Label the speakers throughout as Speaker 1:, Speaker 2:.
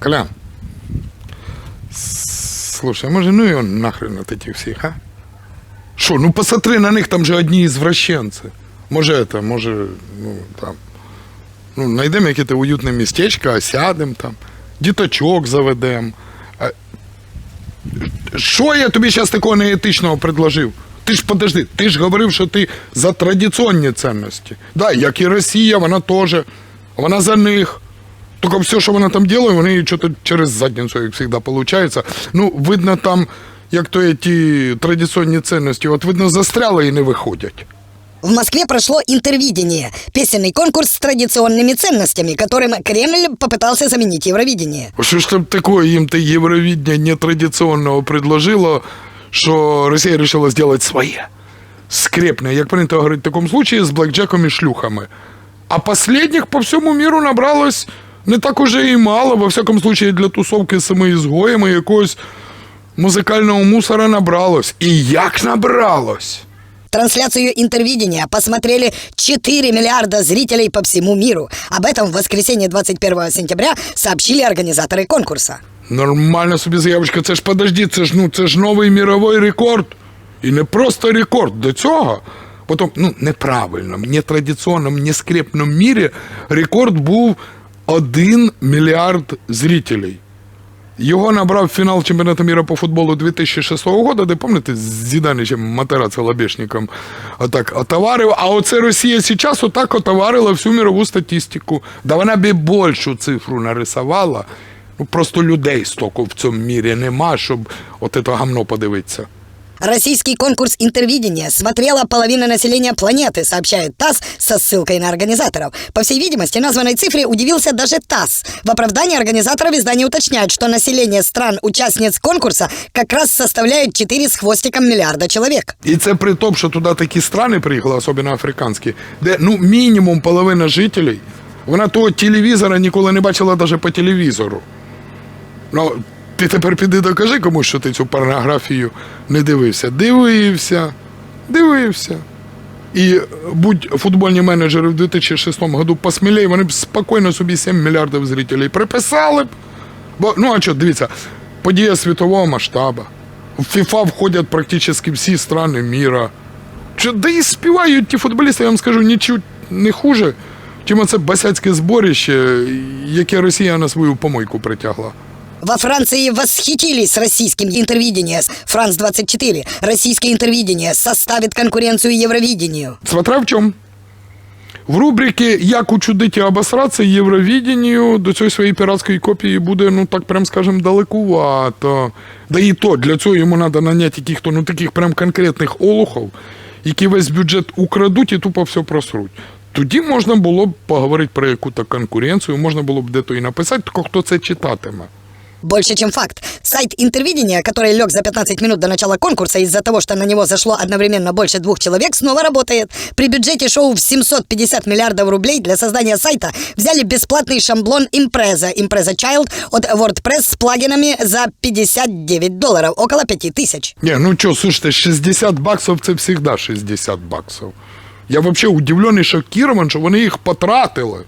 Speaker 1: Колян, слушай, може ну його нахрен от этих всіх, а? Що, ну посмотри на них, там же одні извращенці. Може это, може, ну там. Ну, знайдемо яке-то уютне містечко, сядемо там, діточок заведемо. Що я тобі зараз такого неетичного предложив? Ти ж подожди, ти ж говорив, що ти за традиційні цінності. Да, як і Росія, вона теж. Вона за них. Тільки все, що вона там робить, вони щось через задницю, як завжди, виходить. Ну, видно, там, як то ті традиційні цінності, от видно, застряли і не виходять.
Speaker 2: В Москве прошло интервидение, песенный конкурс с традиционными ценностями, которым Кремль попытался заменить Евровидение.
Speaker 1: Що ж там такое їм те Євровідня нетрадиційного предложило, що Росія вирішила зробити своє. Скрепне, як прийнято говорити в такому случаї, з блекджеком і шлюхами. А последних по всьому міру набралось не так уже і мало, во всякому случаї для тусовки з самоізгоями якогось музикального мусора набралось. І як набралось?
Speaker 2: Трансляцию интервидения посмотрели 4 миллиарда зрителей по всему миру. Об этом в воскресенье 21 сентября сообщили организаторы конкурса.
Speaker 1: Нормально собі заявочка, це ж подожди, це ж ну це ж новий міровий рекорд. І не просто рекорд до цього. Потім, ну, неправильному, нетрадиційному, нескрепному мірі рекорд був 1 мільярд зрителей. Його набрав фінал чемпіонату міра по футболу 2006 року, де, пам'ятаєте, з Зіданичем Матераци Лабешником отак отоварив. А оце Росія зараз отак отоварила всю мірову статистику. Да вона б більшу цифру нарисувала. Ну, просто людей стільки в цьому мірі нема, щоб от це гамно подивитися.
Speaker 2: Российский конкурс интервидения смотрела половина населения планеты, сообщает ТАСС со ссылкой на организаторов. По всей видимости, названной цифре удивился даже ТАСС. В оправдании организаторов издание уточняет, что население стран-участниц конкурса как раз составляет 4 с хвостиком миллиарда человек.
Speaker 1: І це при тому, що туди такі страни приїхали, особливо африканські, де ну мінімум половина жителей, вона того телевізора ніколи не бачила навіть по телевізору. Ну, ти тепер піди докажи комусь, що ти цю порнографію не дивився. Дивився, дивився. І будь футбольні менеджери в 2006 году посмілей, вони б спокійно собі 7 мільярдів зрителей приписали б. Бо, ну а що, дивіться, подія світового масштабу. В ФІФА входять практично всі страни міра. Чи, да і співають ті футболісти, я вам скажу, нічого не хуже, чим оце басяцьке зборище, яке Росія на свою помойку притягла.
Speaker 2: Во Франции восхитились российским интервидением. Франс-24. Российское интервидение составит конкуренцию Евровидению.
Speaker 1: Смотря в чому. В рубриці Як учудить і обосратися до цієї своєї піратської копії буде, ну так прям скажем, далекувато. Да і то, для цього йому треба наняти яких-то ну таких прям конкретних олухов, які весь бюджет украдуть і тупо все просруть. Тоді можна було б поговорити про яку-то конкуренцію, можна було б де-то і написати, тільки хто це читатиме.
Speaker 2: Больше, чем факт. Сайт интервидения, который лег за 15 минут до начала конкурса из-за того, что на него зашло одновременно больше двух человек, снова работает. При бюджете шоу в 750 миллиардов рублей для создания сайта взяли бесплатный шаблон Impreza, Impreza Child от WordPress с плагинами за 59 долларов, около 5 тысяч.
Speaker 1: Не, ну что, слушайте, 60 баксов це всегда 60 баксов. Я вообще удивлений, шокирован, що вони їх потратили.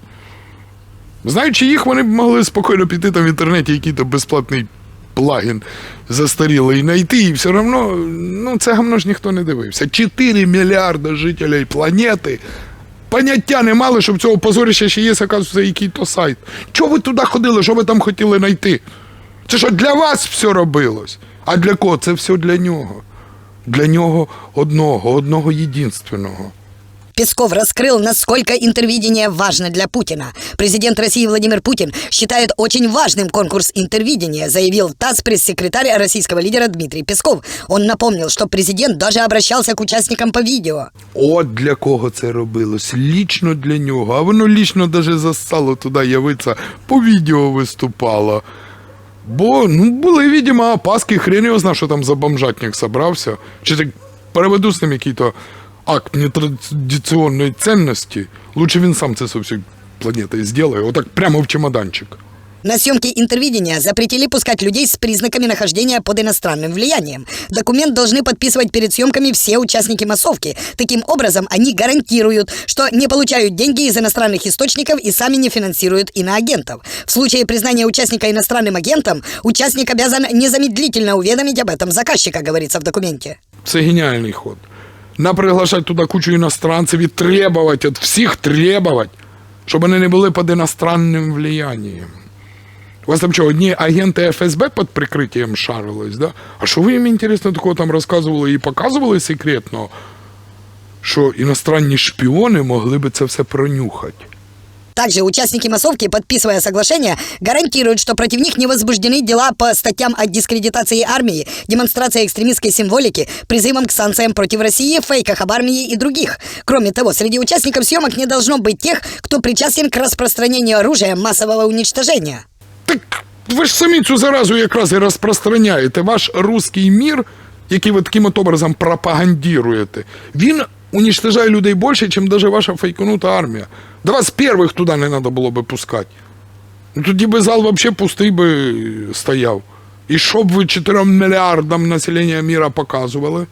Speaker 1: Знаючи їх, вони б могли спокійно піти там в інтернеті якийсь безплатний плагін застарілий знайти, і все одно, ну це гамно ж ніхто не дивився. 4 мільярда жителів планети. Поняття не мали, що в цього позорища ще є, оказується, який-то сайт. Чого ви туди ходили, що ви там хотіли знайти? Це що для вас все робилось? А для кого? Це все для нього. Для нього одного, одного єдинственного.
Speaker 2: Песков раскрыл, насколько интервидение важно для Путина. Президент России Владимир Путин считает очень важным конкурс интервидения, заявил ТАСС пресс-секретарь российского лидера Дмитрий Песков. Он напомнил, что президент даже обращался к участникам по видео.
Speaker 1: От для кого це робилось? Лічно для нього. А воно лічно даже застало туди явитися, по відео виступало. Бо, ну, були, видимо, опаски, хрен його знав, що там за бомжатник собрався. Чи так переведу з ним який-то акт нетрадиційної цінності. Лучше він сам це со всією планетою зробить, отак прямо в чемоданчик.
Speaker 2: На съемки интервидения запретили пускать людей с признаками нахождения под иностранным влиянием. Документ должны подписывать перед съемками все участники массовки. Таким образом, они гарантируют, что не получают деньги из иностранных источников и сами не финансируют иноагентов. В случае признания участника иностранным агентом, участник обязан незамедлительно уведомить об этом заказчика, говорится в документе.
Speaker 1: Це геніальний ход. На приглашати туди кучу іностранців і требувати, від всіх требувати, щоб вони не були під іностранним влиянням. У вас там що, одні агенти ФСБ під прикриттям шарились, да? А що ви їм, інтересно, такого там розказували і показували секретно, що іностранні шпіони могли би це все пронюхати?
Speaker 2: Также участники массовки, подписывая соглашение, гарантируют, что против них не возбуждены дела по статьям о дискредитации армии, демонстрации экстремистской символики, призывам к санкциям против России, фейках об армии и других. Кроме того, среди участников съемок не должно быть тех, кто причастен к распространению оружия массового уничтожения.
Speaker 1: Так ви ж самі цю заразу якраз і розпространяєте. Ваш русський мір, який ви таким от образом пропагандируєте, він уничтожає людей більше, ніж даже ваша фейкнута армія. Да вас перших туди не треба було бы пускати. Ну, тоді би зал взагалі пустий би стояв. І що б ви 4 мільярдам населення міра показували?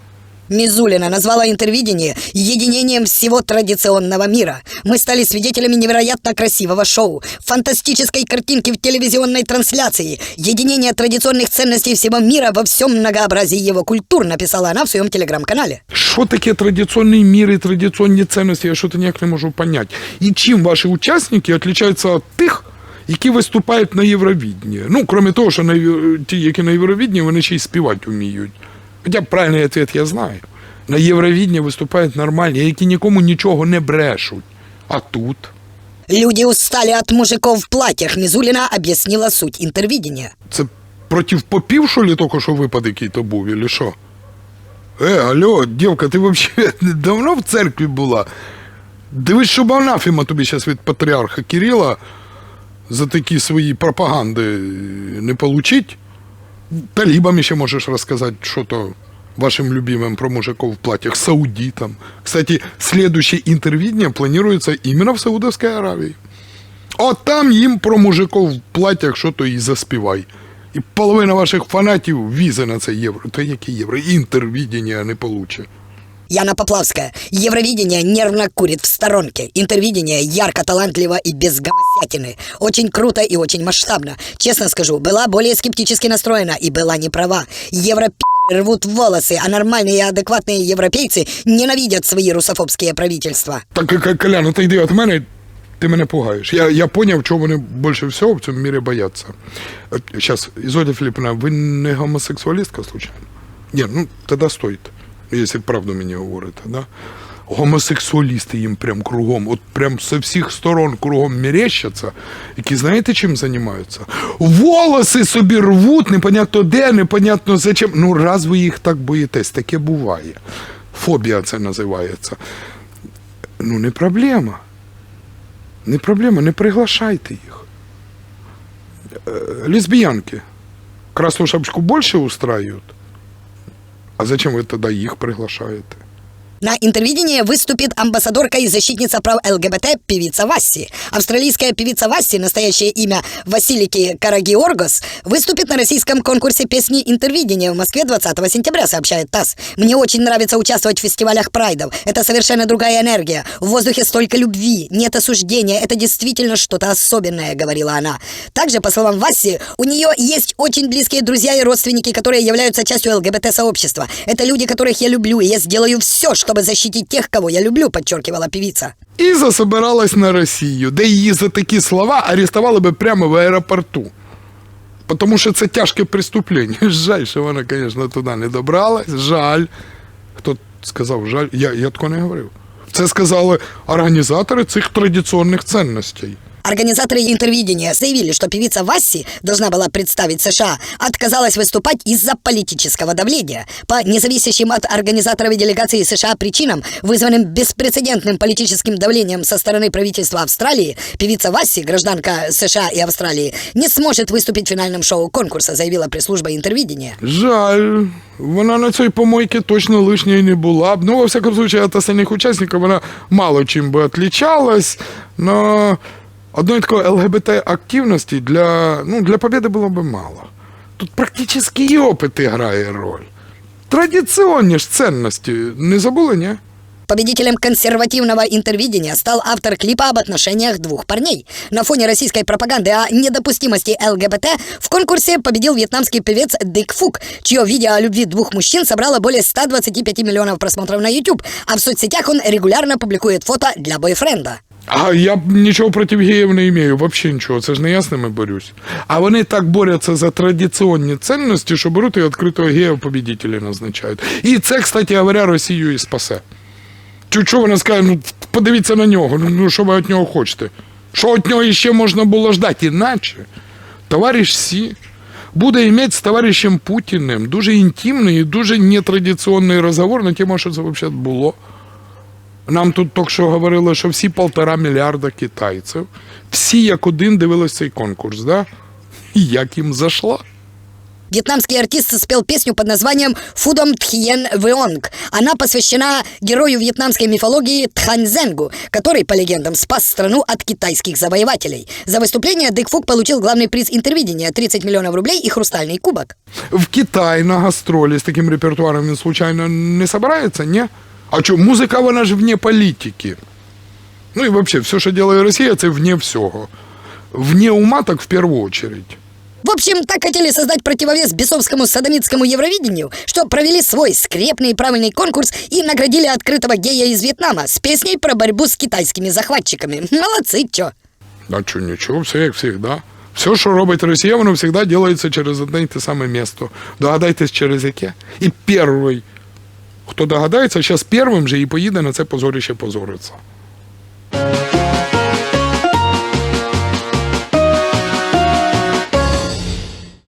Speaker 2: Мизулина назвала интервидение единением всего традиционного мира. Мы стали свидетелями невероятно красивого шоу, фантастической картинки в телевизионной трансляции, единение традиционных ценностей всего мира во всем многообразии его культур, написала она в своем телеграм-канале.
Speaker 1: Що таке традиційний мір і традиційні цінності, я що-то ніяк не можу поняти. І чим ваші учасники відрізняються від тих, які виступають на Євровідні? Ну, крім того, що на, Єв- ті, які на Євровідні, вони ще й співати вміють. Хоча правильний відповідь я знаю. На Євровідні виступають нормальні, які нікому нічого не брешуть. А тут?
Speaker 2: Люди устали от мужиков в платьях, Мизулина объяснила суть интервидения.
Speaker 1: Це проти попів, що ли, тільки що випад який-то був, или що? Е, алло, дівка, ти взагалі давно в церкві була? Дивись, щоб анафіма тобі зараз від патріарха Кирила за такі свої пропаганди не получить. Талібам ще можеш розказати, що то вашим любимым про мужиков в платьях, саудитам. Кстати, следующее интервидение планируется именно в Саудовской Аравии. От там їм про мужиков в платях що то і заспівай. І половина ваших фанатів візи на це євро. Та які євро? Інтервідення не получить.
Speaker 2: Яна Поплавская. Евровидение нервно курит в сторонке. Интервидение ярко, талантливо и без гомосятины. Очень круто и очень масштабно. Честно скажу, была более скептически настроена и была не права. Европидоры рвут волосы, а нормальные и адекватные европейцы ненавидят свои русофобские правительства.
Speaker 1: Так, К- Колян, ти йди від мене, ти мене пугаєш. Я, я поняв, чого вони більше всього в цьому мірі бояться. Зараз, Ізоля Філіппівна, ви не гомосексуалістка, случайно? Ні, ну тоді стоїть, Якщо правду мені говорите, да? Гомосексуалісти їм прям кругом, от прям з всіх сторон кругом мерещаться, які знаєте, чим займаються? Волоси собі рвуть, непонятно де, непонятно зачем. Ну, раз ви їх так боїтесь, таке буває. Фобія це називається. Ну, не проблема. Не проблема, не приглашайте їх. Е, Лесбиянки. Красную шапочку больше устраивают? А зачем вы тогда их приглашаете?
Speaker 2: На интервидении выступит амбассадорка и защитница прав ЛГБТ певица Васси. Австралийская певица Васси, настоящее имя Василики Карагиоргос, выступит на российском конкурсе песни «Интервидение» в Москве 20 сентября, сообщает ТАСС. Мне очень нравится участвовать в фестивалях прайдов. Это совершенно другая энергия. В воздухе столько любви, нет осуждения. Это действительно что-то особенное, говорила она. Также, по словам Васси, у нее есть очень близкие друзья и родственники, которые являются частью ЛГБТ-сообщества. Это люди, которых я люблю, и я сделаю все, чтобы защитить тех, кого я люблю, подчеркивала певица.
Speaker 1: І засобиралась на Росію, де її за такі слова арестували би прямо в аеропорту. Тому що це тяжке преступлення. Жаль, що вона, звісно, туди не добралась. Жаль. Хто сказав жаль? Я, я такого не говорив. Це сказали організатори цих традиційних цінностей.
Speaker 2: Организаторы интервидения заявили, что певица Васси должна была представить США, отказалась выступать из-за политического давления. По независящим от организаторов и делегации США причинам, вызванным беспрецедентным политическим давлением со стороны правительства Австралии, певица Васси, гражданка США и Австралии, не сможет выступить в финальном шоу конкурса, заявила пресс-служба интервидения.
Speaker 1: Жаль. Вона на цій помойці точно лишньої не була б. Ну, во всякому случае, от остальних учасників вона мало чим би отличалась, но Одної такої ЛГБТ-активності для, ну, для победи було би мало. Тут практичний опит грає роль. Традиційні ж цінності не забули, ні?
Speaker 2: Победителем консервативного интервидения стал автор клипа об отношениях двух парней. На фоне российской пропаганды о недопустимости ЛГБТ в конкурсе победил вьетнамский певец Дик Фук, чье видео о любви двух мужчин собрало более 125 миллионов просмотров на YouTube, а в соцсетях он регулярно публикует фото для бойфренда.
Speaker 1: А я нічого проти геїв не маю, взагалі нічого. Це ж не я з ними борюсь. А вони так борються за традиційні цінності, що беруть і відкрито геїв победителі назначають. І це, кстати говоря, Росію і спасе. Чу, що вона скаже, ну подивіться на нього, ну, ну що ви від нього хочете? Що від нього ще можна було ждати? Іначе товариш Сі буде мати з товаришем Путіним дуже інтимний і дуже нетрадиційний розговор на тему, що це взагалі було. Нам тут тільки що говорили, що всі полтора мільярда китайців, всі як один дивились цей конкурс, да? І як їм зашло.
Speaker 2: Вьетнамский артист спел песню под названием «Фудом Тхиен Веонг». Она посвящена герою вьетнамской мифологии Тханьзенгу, который, по легендам, спас страну от китайских завоевателей. За выступление Дик Фук получил главный приз интервидения – 30 миллионов рублей и хрустальный кубок.
Speaker 1: В Китай на гастролі з таким репертуаром він, случайно, не собирається, ні? А що, музика, вона ж вне політики. Ну і взагалі, все, що робить Росія, це вне всього. Вне ума, так в першу очередь.
Speaker 2: В общем, так хотели создать противовес бесовскому садомитскому Евровидению, что провели свой скрепный и правильный конкурс и наградили открытого гея из Вьетнама с песней про борьбу с китайскими захватчиками. Молодцы, чё.
Speaker 1: А що, нічого, все як завжди. Все, що робить Росія, воно завжди робиться через одне і те саме місто. Догадайтесь, через яке. І перший, Хто догадається, зараз першим же і поїде на це позорище позориться.